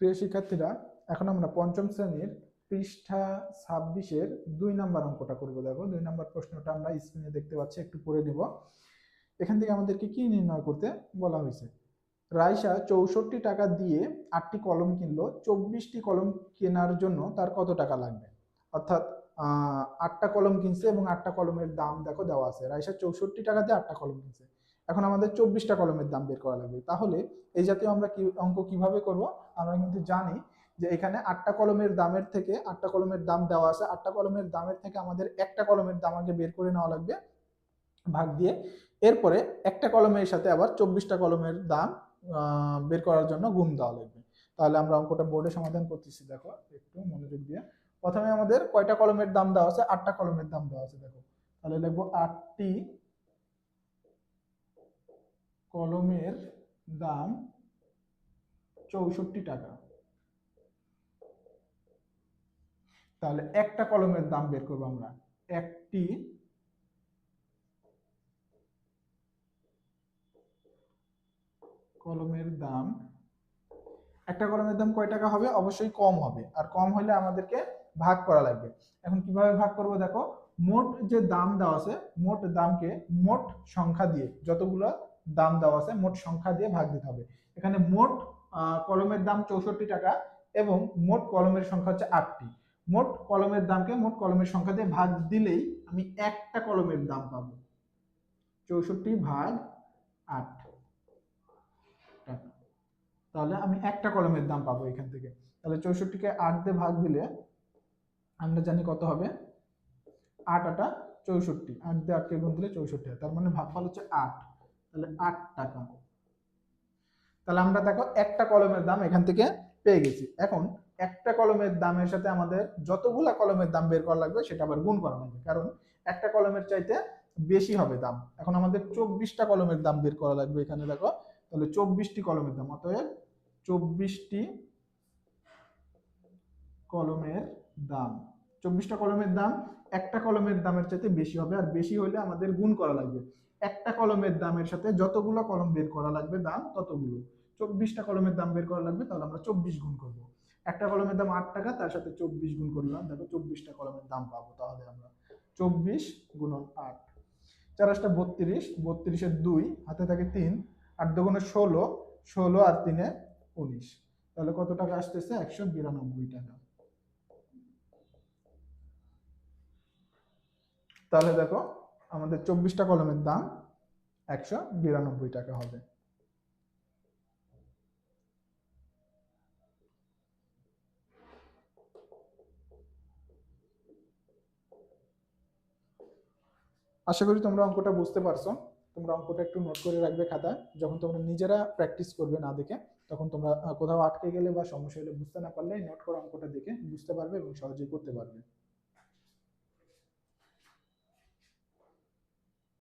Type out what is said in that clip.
প্রিয় শিক্ষার্থীরা, এখন আমরা পঞ্চম শ্রেণির পৃষ্ঠা ছাব্বিশের দুই নাম্বার অঙ্কটা করব। দেখো, দুই নাম্বার প্রশ্নটা আমরা স্ক্রিনে দেখতে পাচ্ছি, একটু পড়ে নিব। এখান থেকে আমাদেরকে কি নির্ণয় করতে বলা হয়েছে? রাইসা চৌষট্টি টাকা দিয়ে আটটি কলম কিনলো, চব্বিশটি কলম কেনার জন্য তার কত টাকা লাগবে? অর্থাৎ আটটা কলম কিনছে এবং আটটা কলমের দাম, দেখো, দেওয়া আছে। রাইসা চৌষট্টি টাকা দিয়ে আটটা কলম কিনছে। এখন আমাদের চব্বিশটা কলমের দাম বের করা লাগবে। তাহলে এই জাতীয় আমরা কি, অঙ্ক কীভাবে করব? আমরা কিন্তু জানি যে এখানে আটটা কলমের দামের থেকে আটটা কলমের দাম দেওয়া আছে। আটটা কলমের দামের থেকে আমাদের একটা কলমের দাম আগে বের করে নেওয়া লাগবে ভাগ দিয়ে। এরপরে একটা কলমের সাথে আবার চব্বিশটা কলমের দাম বের করার জন্য গুণ দেওয়া লাগবে। তাহলে আমরা অঙ্কটা বোর্ডে সমাধান করতেছি। দেখো, একটু মনোযোগ দিয়ে। প্রথমে আমাদের কয়টা কলমের দাম দেওয়া আছে? আটটা কলমের দাম দেওয়া আছে। দেখো, তাহলে লিখব আটটি কলমের দাম চৌষট্টি টাকা। তাহলে একটা কলমের দাম বের করব আমরা। একটি কলমের দাম, একটা কলমের দাম কয় টাকা হবে? অবশ্যই কম হবে। আর কম হলে আমাদেরকে ভাগ করা লাগবে। এখন কীভাবে ভাগ করব দেখো? মোট যে দাম দেওয়া আছে, মোট দামকে মোট সংখ্যা দিয়ে, যতগুলো দাম দেওয়া আছে, মোট সংখ্যা দিয়ে ভাগ দিতে হবে। এখানে মোট কলমের দাম চৌষট্টি টাকা এবং মোট কলমের সংখ্যা হচ্ছে আটটি। মোট কলমের দামকে মোট কলমের সংখ্যা দিয়ে ভাগ দিলেই আমি একটা কলমের দাম পাবো। চৌষট্টি ভাগ আট। তাহলে আমি একটা কলমের দাম পাবো এখান থেকে। তাহলে চৌষট্টিকে আট দিয়ে ভাগ দিলে আমরা জানি কত হবে? আট আটা চৌষট্টি। আট দিয়ে আটকে গুণ দিলে চৌষট্টি তার মানে ভাগফল হচ্ছে আট। তাহলে আট টাকা। তাহলে আমরা দেখো একটা কলমের দাম এখান থেকে পেয়ে গেছি। এখন একটা কলমের দামের সাথে আমাদের যতগুলা কলমের দাম বের করা লাগবে, সেটা আবার গুণ করা লাগবে। কারণ একটা কলমের চাইতে বেশি হবে দাম। এখন আমাদের চব্বিশটা কলমের দাম বের করা লাগবে এখানে, দেখো। তাহলে চব্বিশটি কলমের দাম। অতএব চব্বিশটি কলমের দাম। চব্বিশটা কলমের দাম, একটা কলমের দামের চাইতে বেশি হবে আর বেশি হলে আমাদের গুণ করা লাগবে। একটা কলমের দামের সাথে যতগুলো কলম বের করা লাগবে দাম, ততগুলো। চব্বিশটা কলমের দাম বের করা লাগবে, তাহলে আমরা চব্বিশ গুণ করব। একটা কলমের দাম আট টাকা, তার সাথে চব্বিশ গুণ করলাম দেখো চব্বিশটা কলমের দাম পাবো তাহলে আমরা। চব্বিশ গুণন আট। চার আটটা বত্রিশ, বত্রিশের দুই, হাতে থাকে তিন, আট দুগুণে ষোলো ষোলো আর তিনে উনিশ। তাহলে কত টাকা আসতেছে? একশো বিরানব্বই টাকা। তাহলে দেখো আমাদের চব্বিশটা কলমের দাম একশো বিরানব্বই টাকা হবে। আশা করি তোমরা অঙ্কটা বুঝতে পারছ। তোমরা অঙ্কটা একটু নোট করে রাখবে খাতায় যখন তোমরা নিজেরা প্র্যাকটিস করবে না দেখে, তখন তোমরা কোথাও আটকে গেলে বা সমস্যা হলে বুঝতে না পারলে নোট করা অঙ্কটা দেখে বুঝতে পারবে এবং সহজেই করতে পারবে।